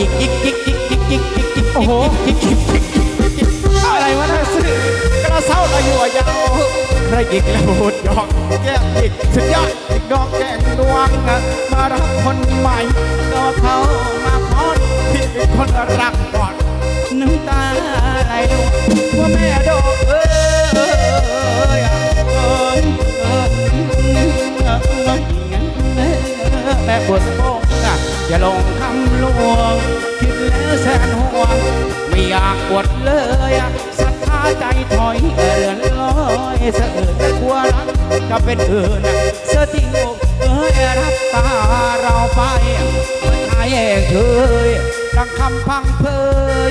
โอ้โหจิกจิกจิกจิกจิกอะไรวะน่าซื้อกระเซ้าระยัวยาวใครจิกแล้วพูดยอกแก้มอีกสุดยอดอีกดอกแก้งดวงนะมารับคนใหม่ก็เขามาขอดที่เป็นคนรักก่อนน้ำตาไหลลงว่าแม่ดอกเอ้ยแม่ปวดโป้งอย่าลง อยากอวดเลยอะศรัทธาใจถอยเรือนลอยเสะเอิดแต่กลัวรักจะเป็นอื่นอะเสียที่อกเอ้ยรับตาเราไปเมื่อชายเองเฉยดังคำพังเพ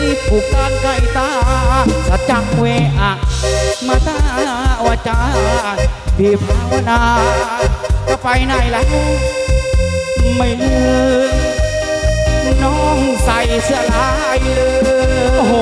ยผูกการไก่ตาสัจจังเวอะมาตาวาจาพี่ภาวนา จะไปไหนแล้วไม่ลืม น้องใส่เสื้อลายเลยโอ้โห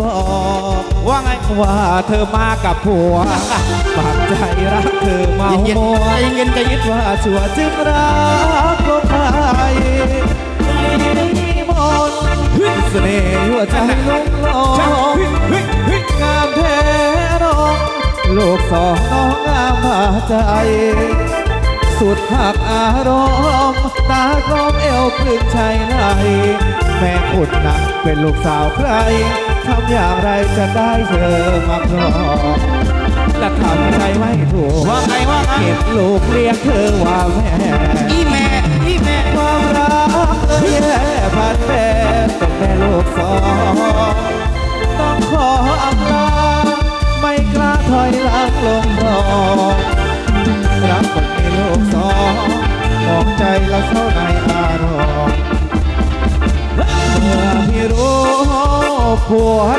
บอก ว่าไง ว่าเธอมากับผัวปากใจรักเธอเมาเย็นมัวๆใจเย็นใจเย็นว่าชัวจึงรักก็ไปไม่มนเสน่ห์หัวใจลงลองงามแท้น้อง ลูกสองน้องงามมาใจ ดหักอารมณ์ตากลอมเอวคลื่นชายไหลแม่ขุดหนักเป็นลูกสาวใครทำอย่างไรจะได้เธอมาครองและทำใจไม่ถูกว่าไงว่าไงเก็บลูกเรียกเธอว่าแม่อีแม่อีแม่ความรักเลยแย่พันแปรเป็นแม่ลูกสอง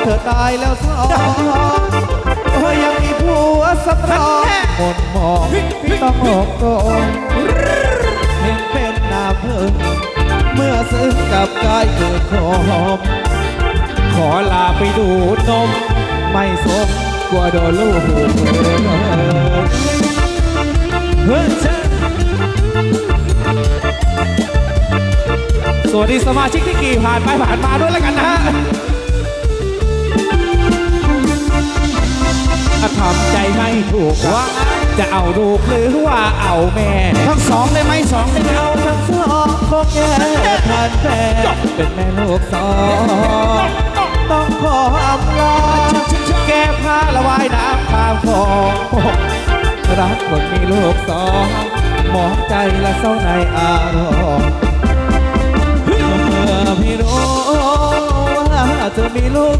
เธอตายแล้วสองเธอยังมีผัวสำรองหมดมองที่ต้องอกตรงเห็นเป็นน้ำพึ่งเมื่อซึ้งกับกายเกิดคมขอลาไปดูนม ไม่สมกลัวโดนลูกเฮ้ยสวัสดีสมาชิกที่กี่ผ่านไปผ่านมาด้วยแล้วกันนะฮะ ใจไม่ถูกว่าจะเอาลูกหรือว่าเอาแม่ ทั้งสองได้ไหมสองได้ไหมเอาทั้งสองคงแย่ผ่านแม่เป็นแม่ลูกสองต้องขออำลาแก้ผ้าละวายน้ำตามคลองรักคนมีลูกสองมองใจและเศร้าในอารมณ์เมื่อพี่รู้ว่าเธอมีลูก